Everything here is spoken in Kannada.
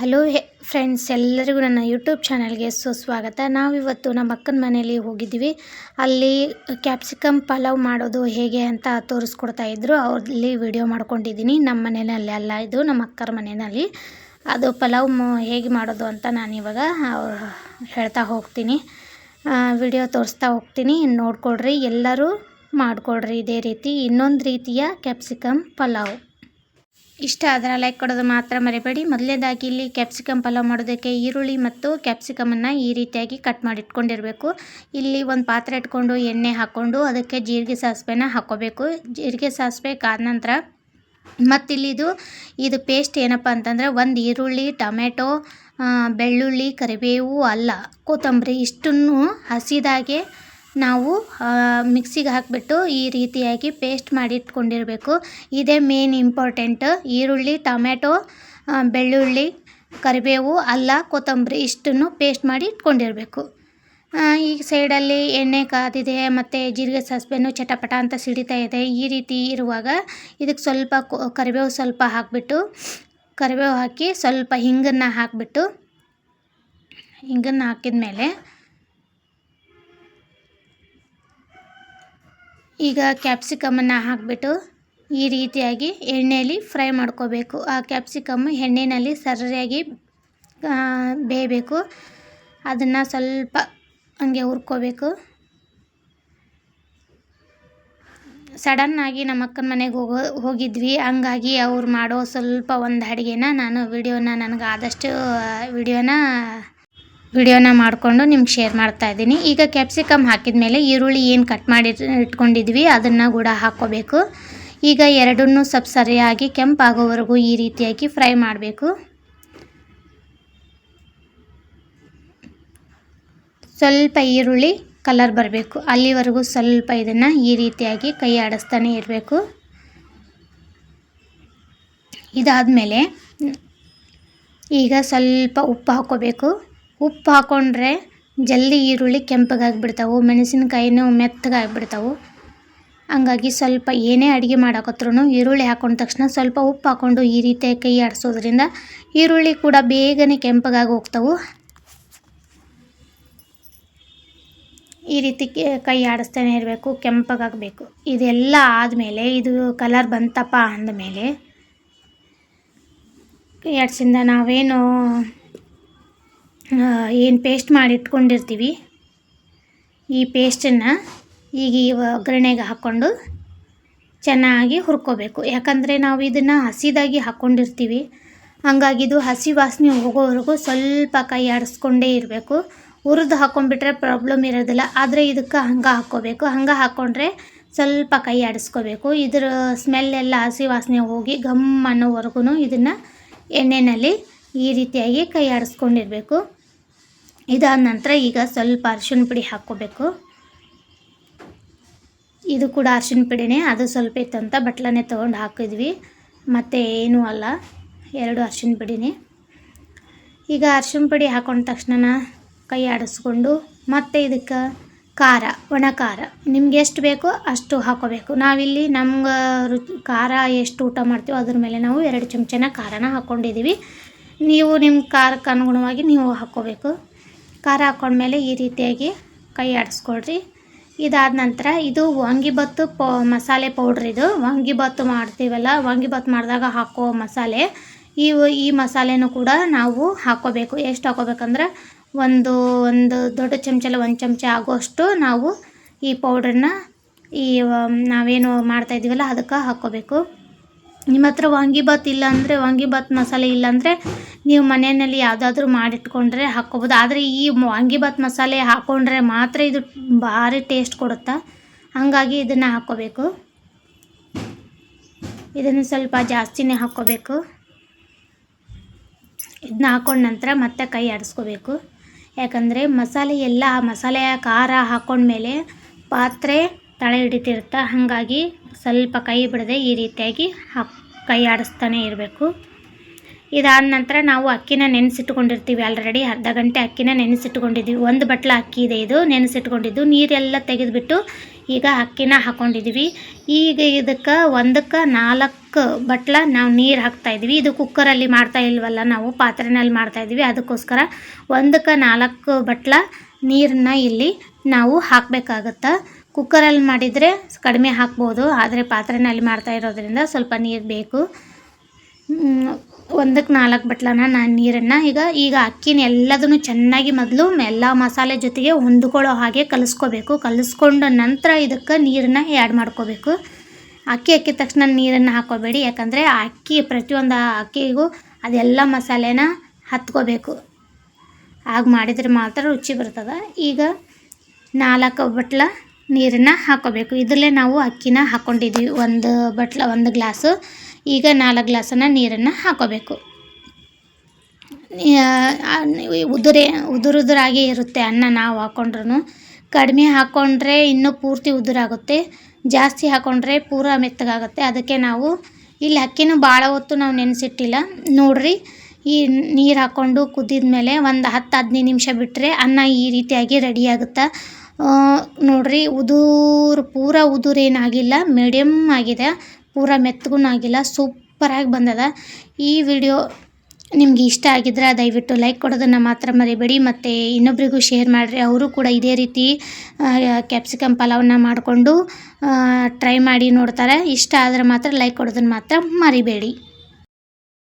ಹಲೋ ಫ್ರೆಂಡ್ಸ್, ಎಲ್ಲರಿಗೂ ನನ್ನ ಯೂಟ್ಯೂಬ್ ಚಾನಲ್ಗೆ ಸುಸ್ವಾಗತ. ನಾವಿವತ್ತು ನಮ್ಮ ಅಕ್ಕನ ಮನೆಯಲ್ಲಿ ಹೋಗಿದ್ವಿ ಅಲ್ಲಿ ಕ್ಯಾಪ್ಸಿಕಮ್ ಪಲಾವ್ ಮಾಡೋದು ಹೇಗೆ ಅಂತ ತೋರಿಸ್ಕೊಡ್ತಾ ಇದ್ದರು ಅಲ್ಲಿ ವಿಡಿಯೋ ಮಾಡ್ಕೊಂಡಿದ್ದೀನಿ. ನಮ್ಮ ಮನೆಯಲ್ಲಿ ಅಲ್ಲ ಇದು, ನಮ್ಮ ಅಕ್ಕರ ಮನೆಯಲ್ಲಿ. ಅದು ಪಲಾವ್ ಹೇಗೆ ಮಾಡೋದು ಅಂತ ನಾನು ಇವಾಗ ಹೇಳ್ತಾ ಹೋಗ್ತೀನಿ. ವಿಡಿಯೋ ತೋರಿಸ್ತಾ ಹೋಗ್ತೀನಿ. ನೋಡ್ಕೊಳ್ರಿ, ಎಲ್ಲರೂ ಮಾಡಿಕೊಡ್ರಿ ಇದೇ ರೀತಿ. ಇನ್ನೊಂದು ರೀತಿಯ ಕ್ಯಾಪ್ಸಿಕಮ್ ಪಲಾವ್. ಇಷ್ಟ ಆದರೆ ಲೈಕ್ ಕೊಡೋದು ಮಾತ್ರ ಮರಿಬೇಡಿ. ಮೊದಲನೇದಾಗಿ ಇಲ್ಲಿ ಕ್ಯಾಪ್ಸಿಕಮ್ ಪಲಾವ್ ಮಾಡೋದಕ್ಕೆ ಈರುಳ್ಳಿ ಮತ್ತು ಕ್ಯಾಪ್ಸಿಕಮನ್ನು ಈ ರೀತಿಯಾಗಿ ಕಟ್ ಮಾಡಿ ಇಟ್ಕೊಂಡಿರಬೇಕು. ಇಲ್ಲಿ ಒಂದು ಪಾತ್ರೆ ಇಟ್ಕೊಂಡು ಎಣ್ಣೆ ಹಾಕ್ಕೊಂಡು ಅದಕ್ಕೆ ಜೀರಿಗೆ ಸಾಸಿವೆನ ಹಾಕ್ಕೋಬೇಕು ಜೀರಿಗೆ ಸಾಸಿವೆ ಕಾದ ನಂತರ ಮತ್ತಿಲ್ಲಿ ಇದು ಇದು ಪೇಸ್ಟ್ ಏನಪ್ಪ ಅಂತಂದರೆ ಒಂದು ಈರುಳ್ಳಿ, ಟೊಮೆಟೊ ಬೆಳ್ಳುಳ್ಳಿ, ಕರಿಬೇವು, ಅಲ್ಲ, ಕೊತ್ತಂಬರಿ ಇಷ್ಟನ್ನು ಹಸಿದಾಗೆ ನಾವು ಮಿಕ್ಸಿಗೆ ಹಾಕಿಬಿಟ್ಟು ಈ ರೀತಿಯಾಗಿ ಪೇಸ್ಟ್ ಮಾಡಿ ಇಟ್ಕೊಂಡಿರಬೇಕು ಇದೇ ಮೇನ್ ಇಂಪಾರ್ಟೆಂಟ್ ಈರುಳ್ಳಿ, ಟೊಮ್ಯಾಟೊ ಬೆಳ್ಳುಳ್ಳಿ, ಕರಿಬೇವು, ಅಲ್ಲ, ಕೊತ್ತಂಬರಿ ಇಷ್ಟನ್ನು ಪೇಸ್ಟ್ ಮಾಡಿ ಇಟ್ಕೊಂಡಿರಬೇಕು. ಈ ಸೈಡಲ್ಲಿ ಎಣ್ಣೆ ಕಾದಿದೆ, ಮತ್ತು ಜೀರಿಗೆ ಸಾಸಿವೆನೂ ಚಟಪಟ ಅಂತ ಸಿಡಿತಾ ಇದೆ. ಈ ರೀತಿ ಇರುವಾಗ ಇದಕ್ಕೆ ಸ್ವಲ್ಪ ಕರಿಬೇವು ಸ್ವಲ್ಪ ಹಾಕಿಬಿಟ್ಟು, ಕರಿಬೇವು ಹಾಕಿ ಸ್ವಲ್ಪ ಹಿಂಗನ್ನು ಹಾಕಿಬಿಟ್ಟು, ಹಿಂಗನ್ನು ಹಾಕಿದ ಮೇಲೆ ಈಗ ಕ್ಯಾಪ್ಸಿಕಮನ್ನು ಹಾಕಿಬಿಟ್ಟು ಈ ರೀತಿಯಾಗಿ ಎಣ್ಣೆಯಲ್ಲಿ ಫ್ರೈ ಮಾಡ್ಕೋಬೇಕು. ಆ ಕ್ಯಾಪ್ಸಿಕಮ್ ಎಣ್ಣೆಯಲ್ಲಿ ಸರಿಯಾಗಿ ಬೇಯಬೇಕು. ಅದನ್ನು ಸ್ವಲ್ಪ ಹಂಗೆ ಹುರ್ಕೋಬೇಕು. ಸಡನ್ನಾಗಿ ನಮ್ಮ ಅಕ್ಕನ ಮನೆಗೆ ಹೋಗೋ, ಹೋಗಿದ್ವಿ. ಹಂಗಾಗಿ ಅವ್ರು ಮಾಡೋ ಸ್ವಲ್ಪ ಒಂದು ಅಡುಗೆನ ನಾನು ವಿಡಿಯೋನ ನನಗೆ ಆದಷ್ಟು ವಿಡಿಯೋನ ವಿಡಿಯೋನ ಮಾಡಿಕೊಂಡು ನಿಮ್ಗೆ ಶೇರ್ ಮಾಡ್ತಾ ಇದ್ದೀನಿ. ಈಗ ಕ್ಯಾಪ್ಸಿಕಮ್ ಹಾಕಿದ ಮೇಲೆ ಈರುಳ್ಳಿ ಏನು ಕಟ್ ಮಾಡಿ ಇಟ್ಕೊಂಡಿದ್ವಿ, ಅದನ್ನು ಕೂಡ ಹಾಕ್ಕೋಬೇಕು. ಈಗ ಎರಡನ್ನೂ ಸ್ವಲ್ಪ ಸರಿಯಾಗಿ ಕೆಂಪಾಗೋವರೆಗೂ ಈ ರೀತಿಯಾಗಿ ಫ್ರೈ ಮಾಡಬೇಕು. ಸ್ವಲ್ಪ ಈರುಳ್ಳಿ ಕಲರ್ ಬರಬೇಕು. ಅಲ್ಲಿವರೆಗೂ ಸ್ವಲ್ಪ ಇದನ್ನು ಈ ರೀತಿಯಾಗಿ ಕೈ ಆಡಿಸ್ತಾನೆ ಇರಬೇಕು. ಇದಾದಮೇಲೆ ಈಗ ಸ್ವಲ್ಪ ಉಪ್ಪು ಹಾಕ್ಕೋಬೇಕು. ಉಪ್ಪು ಹಾಕ್ಕೊಂಡ್ರೆ ಜಲ್ದಿ ಈರುಳ್ಳಿ ಕೆಂಪಗಾಗಿಬಿಡ್ತಾವೆ, ಮೆಣಸಿನ್ಕಾಯಿನೂ ಮೆತ್ತಗಾಗಿಬಿಡ್ತಾವೆ. ಹಂಗಾಗಿ ಸ್ವಲ್ಪ ಏನೇ ಅಡುಗೆ ಮಾಡಾಕತ್ರೂ ಈರುಳ್ಳಿ ಹಾಕೊಂಡ ತಕ್ಷಣ ಸ್ವಲ್ಪ ಉಪ್ಪು ಹಾಕ್ಕೊಂಡು ಈ ರೀತಿ ಕೈ ಆಡಿಸೋದ್ರಿಂದ ಈರುಳ್ಳಿ ಕೂಡ ಬೇಗನೆ ಕೆಂಪಗಾಗಿ ಹೋಗ್ತಾವೆ. ಈ ರೀತಿ ಕೆ- ಕೈ ಆಡಿಸ್ತಾನೆ ಇರಬೇಕು, ಕೆಂಪಗಾಗಬೇಕು. ಇದೆಲ್ಲ ಆದಮೇಲೆ ಇದು ಕಲರ್ ಬಂತಪ್ಪ ಅಂದಮೇಲೆ ಕೈ ಆಡಿಸಿಂದ ನಾವೇನು ಏನು ಪೇಸ್ಟ್ ಮಾಡಿ ಇಟ್ಕೊಂಡಿರ್ತೀವಿ. ಈ ಪೇಸ್ಟನ್ನು ಈಗ ಈ ಒಗ್ಗರಣೆಗೆ ಹಾಕ್ಕೊಂಡು ಚೆನ್ನಾಗಿ ಹುರ್ಕೋಬೇಕು. ಯಾಕಂದರೆ ನಾವು ಇದನ್ನು ಹಸಿದಾಗಿ ಹಾಕ್ಕೊಂಡಿರ್ತೀವಿ ಹಂಗಾಗಿ ಇದು ಹಸಿ ವಾಸನೆ ಹೋಗೋವರೆಗೂ ಸ್ವಲ್ಪ ಕೈ ಆಡಿಸ್ಕೊಂಡೇ ಇರಬೇಕು. ಹುರಿದು ಹಾಕ್ಕೊಂಡ್ಬಿಟ್ರೆ ಪ್ರಾಬ್ಲಮ್ ಇರೋದಿಲ್ಲ. ಆದರೆ ಇದಕ್ಕೆ ಹಂಗೆ ಹಾಕ್ಕೋಬೇಕು. ಹಂಗೆ ಹಾಕ್ಕೊಂಡ್ರೆ ಸ್ವಲ್ಪ ಕೈ ಆಡಿಸ್ಕೋಬೇಕು. ಇದ್ರ ಸ್ಮೆಲ್ ಎಲ್ಲ ಹಸಿ ವಾಸನೆ ಹೋಗಿ ಘಮ್ ಅನ್ನೋವರೆಗೂ ಇದನ್ನು ಎಣ್ಣೆಯಲ್ಲಿ ಈ ರೀತಿಯಾಗಿ ಕೈ ಆಡಿಸ್ಕೊಂಡಿರಬೇಕು. ಇದಾದ ನಂತರ ಈಗ ಸ್ವಲ್ಪ ಅರ್ಶಿನ ಪುಡಿ ಹಾಕ್ಕೋಬೇಕು. ಇದು ಕೂಡ ಅರ್ಶಿನ ಪುಡಿನೇ, ಅದು ಸ್ವಲ್ಪ ಇತ್ತಂತ ಬಟ್ಲನೆ ತೊಗೊಂಡು ಹಾಕಿದ್ವಿ. ಮತ್ತು ಏನೂ ಅಲ್ಲ, ಎರಡು ಅರ್ಶಿನ ಪುಡಿನೇ. ಈಗ ಅರ್ಶಿನ ಪುಡಿ ಹಾಕೊಂಡ ತಕ್ಷಣ ಕೈ ಆಡಿಸ್ಕೊಂಡು, ಮತ್ತು ಇದಕ್ಕೆ ಖಾರ, ಒಣ ಖಾರ. ನಿಮ್ಗೆ ಎಷ್ಟು ಬೇಕೋ ಅಷ್ಟು ಹಾಕೋಬೇಕು. ನಾವಿಲ್ಲಿ ನಮ್ಗೆ ರುಚಿ ಖಾರ ಎಷ್ಟು ಊಟ ಮಾಡ್ತೀವೋ ಅದ್ರ ಮೇಲೆ ನಾವು ಎರಡು ಚಮಚನ ಖಾರನ ಹಾಕ್ಕೊಂಡಿದ್ದೀವಿ ನೀವು ನಿಮ್ಮ ಖಾರಕ್ಕೆ ಅನುಗುಣವಾಗಿ ನೀವು ಹಾಕ್ಕೋಬೇಕು ಖಾರ ಹಾಕ್ಕೊಂಡ್ಮೇಲೆ ಈ ರೀತಿಯಾಗಿ ಕೈ ಆಡಿಸ್ಕೊಳ್ರಿ. ಇದಾದ ನಂತರ ಇದು ವಾಂಗಿಬತ್ತು ಪೌ, ಮಸಾಲೆ ಪೌಡ್ರ್ ಇದು. ವಾಂಗಿಬತ್ತು ಮಾಡ್ತೀವಲ್ಲ ವಾಂಗಿಬತ್ತು ಮಾಡಿದಾಗ ಹಾಕೋ ಮಸಾಲೆ. ಈ ಈ ಮಸಾಲೆನೂ ಕೂಡ ನಾವು ಹಾಕೋಬೇಕು. ಎಷ್ಟು ಹಾಕೋಬೇಕಂದ್ರೆ ಒಂದು ಒಂದು ದೊಡ್ಡ ಚಮಚಲ್ಲ ಒಂದು ಚಮಚ ಆಗೋಷ್ಟು ನಾವು ಈ ಪೌಡ್ರನ್ನ ಈ, ನಾವೇನು ಮಾಡ್ತಾಯಿದ್ದೀವಲ್ಲ ಅದಕ್ಕೆ ಹಾಕ್ಕೋಬೇಕು ನಿಮ್ಮ ಹತ್ರ ವಾಂಗಿಬಾತ್ ಇಲ್ಲ ಅಂದರೆ ವಾಂಗಿಬಾತ್ ಮಸಾಲೆ ಇಲ್ಲ ಅಂದರೆ ನೀವು ಮನೆಯಲ್ಲಿ ಯಾವುದಾದ್ರೂ ಮಾಡಿಟ್ಕೊಂಡ್ರೆ ಹಾಕ್ಕೋಬೋದು. ಆದರೆ ಈ ವಾಂಗಿಬಾತ್ ಮಸಾಲೆ ಹಾಕ್ಕೊಂಡ್ರೆ ಮಾತ್ರ ಇದು ಭಾರಿ ಟೇಸ್ಟ್ ಕೊಡುತ್ತೆ? ಹಾಗಾಗಿ ಇದನ್ನು ಹಾಕ್ಕೋಬೇಕು. ಇದನ್ನು ಸ್ವಲ್ಪ ಜಾಸ್ತಿನೇ ಹಾಕ್ಕೋಬೇಕು. ಇದನ್ನ ಹಾಕೊಂಡ ನಂತರ ಮತ್ತೆ ಕೈ ಆಡಿಸ್ಕೋಬೇಕು. ಯಾಕಂದರೆ ಮಸಾಲೆ ಎಲ್ಲ, ಮಸಾಲೆಯ ಖಾರ ಹಾಕ್ಕೊಂಡ್ಮೇಲೆ ಪಾತ್ರೆ ತಳೆ ಹಿಡಿತಿರುತ್ತೆ, ಹಾಗಾಗಿ ಸ್ವಲ್ಪ ಕೈ ಬಿಡದೆ ಈ ರೀತಿಯಾಗಿ ಹಾಕ್ ಕೈ ಆಡಿಸ್ತಾನೆ ಇರಬೇಕು. ಇದಾದ ನಂತರ ನಾವು ಅಕ್ಕಿನ ನೆನೆಸಿಟ್ಕೊಂಡಿರ್ತೀವಿ ಆಲ್ರೆಡಿ ಅರ್ಧ ಗಂಟೆ ಅಕ್ಕಿನ ನೆನೆಸಿಟ್ಕೊಂಡಿದ್ದೀವಿ. ಒಂದು ಬಟ್ಲ ಅಕ್ಕಿ ಇದೆ ಇದು, ನೆನೆಸಿಟ್ಕೊಂಡಿದ್ದು. ನೀರೆಲ್ಲ ತೆಗೆದುಬಿಟ್ಟು ಈಗ ಅಕ್ಕಿನ ಹಾಕ್ಕೊಂಡಿದ್ದೀವಿ ಈಗ ಇದಕ್ಕೆ ಒಂದಕ್ಕೆ ನಾಲ್ಕು ಬಟ್ಲ ನಾವು ನೀರು ಹಾಕ್ತಾ ಇದ್ವಿ ಇದು ಕುಕ್ಕರಲ್ಲಿ ಮಾಡ್ತಾ ಇಲ್ವಲ್ಲ ನಾವು, ಪಾತ್ರೆನಲ್ಲಿ ಮಾಡ್ತಾ ಇದ್ವಿ ಅದಕ್ಕೋಸ್ಕರ ಒಂದಕ್ಕೆ ನಾಲ್ಕು ಬಟ್ಲ ನೀರನ್ನ ಇಲ್ಲಿ ನಾವು ಹಾಕಬೇಕಾಗತ್ತೆ. ಕುಕ್ಕರಲ್ಲಿ ಮಾಡಿದರೆ ಕಡಿಮೆ ಹಾಕ್ಬೋದು, ಆದರೆ ಪಾತ್ರೆನಲ್ಲಿ ಮಾಡ್ತಾ ಇರೋದ್ರಿಂದ ಸ್ವಲ್ಪ ನೀರು ಬೇಕು. ಒಂದಕ್ಕೆ ನಾಲ್ಕು ಬಟ್ಲನ ನಾನು ನೀರನ್ನು ಈಗ ಈಗ ಅಕ್ಕಿನ ಎಲ್ಲದನ್ನು ಚೆನ್ನಾಗಿ ಮೊದಲು ಎಲ್ಲ ಮಸಾಲೆ ಜೊತೆಗೆ ಹೊಂದ್ಕೊಳ್ಳೋ ಹಾಗೆ ಕಲಿಸ್ಕೋಬೇಕು. ಕಲಿಸ್ಕೊಂಡ ನಂತರ ಇದಕ್ಕೆ ನೀರನ್ನು ಆ್ಯಡ್ ಮಾಡ್ಕೋಬೇಕು. ಅಕ್ಕಿ ಹಾಕಿದ ತಕ್ಷಣ ನೀರನ್ನು ಹಾಕೋಬೇಡಿ, ಯಾಕಂದರೆ ಅಕ್ಕಿ ಪ್ರತಿಯೊಂದು ಅಕ್ಕಿಗೂ ಅದೆಲ್ಲ ಮಸಾಲೆನ ಹತ್ಕೋಬೇಕು. ಹಾಗೆ ಮಾಡಿದರೆ ಮಾತ್ರ ರುಚಿ ಬರ್ತದೆ. ಈಗ ನಾಲ್ಕು ಬಟ್ಲ ನೀರನ್ನು ಹಾಕೋಬೇಕು. ಇದರಲ್ಲೇ ನಾವು ಅಕ್ಕಿನ ಹಾಕ್ಕೊಂಡಿದ್ದೀವಿ ಒಂದು ಬಟ್ಲ, ಒಂದು ಗ್ಲಾಸು. ಈಗ ನಾಲ್ಕು ಗ್ಲಾಸನ್ನು ನೀರನ್ನು ಹಾಕೋಬೇಕು. ಉದುರೆ, ಉದುರುದುರಾಗಿ ಇರುತ್ತೆ ಅನ್ನ ನಾವು ಹಾಕ್ಕೊಂಡ್ರು ಕಡಿಮೆ ಹಾಕ್ಕೊಂಡ್ರೆ ಇನ್ನೂ ಪೂರ್ತಿ ಉದುರಾಗುತ್ತೆ. ಜಾಸ್ತಿ ಹಾಕ್ಕೊಂಡ್ರೆ ಪೂರ ಮೆತ್ತಗಾಗುತ್ತೆ. ಅದಕ್ಕೆ ನಾವು ಇಲ್ಲಿ ಅಕ್ಕಿನೂ ಭಾಳ ಹೊತ್ತು ನಾವು ನೆನೆಸಿಟ್ಟಿಲ್ಲ. ನೋಡ್ರಿ, ಈ ನೀರು ಹಾಕ್ಕೊಂಡು ಕುದಿದ ಮೇಲೆ ಒಂದು ಹತ್ತು ಹದಿನೈದು ನಿಮಿಷ ಬಿಟ್ಟರೆ ಅನ್ನ ಈ ರೀತಿಯಾಗಿ ರೆಡಿ ಆಗುತ್ತೆ? ನೋಡ್ರಿ, ಉದುರು, ಪೂರ ಉದುರೇನಾಗಿಲ್ಲ ಮೀಡಿಯಮ್ ಆಗಿದೆ, ಪೂರ ಮೆತ್ತಗೂ ಆಗಿಲ್ಲ ಸೂಪರಾಗಿ ಬಂದದ. ಈ ವಿಡಿಯೋ ನಿಮ್ಗೆ ಇಷ್ಟ ಆಗಿದ್ರೆ ದಯವಿಟ್ಟು ಲೈಕ್ ಕೊಡೋದನ್ನು ಮಾತ್ರ ಮರಿಬೇಡಿ. ಮತ್ತು ಇನ್ನೊಬ್ರಿಗೂ ಶೇರ್ ಮಾಡಿರಿ. ಅವರು ಕೂಡ ಇದೇ ರೀತಿ ಕ್ಯಾಪ್ಸಿಕಮ್ ಪಲಾವನ್ನ ಮಾಡಿಕೊಂಡು ಟ್ರೈ ಮಾಡಿ ನೋಡ್ತಾರೆ. ಇಷ್ಟ ಆದರೆ ಮಾತ್ರ ಲೈಕ್ ಕೊಡೋದನ್ನು ಮಾತ್ರ ಮರಿಬೇಡಿ.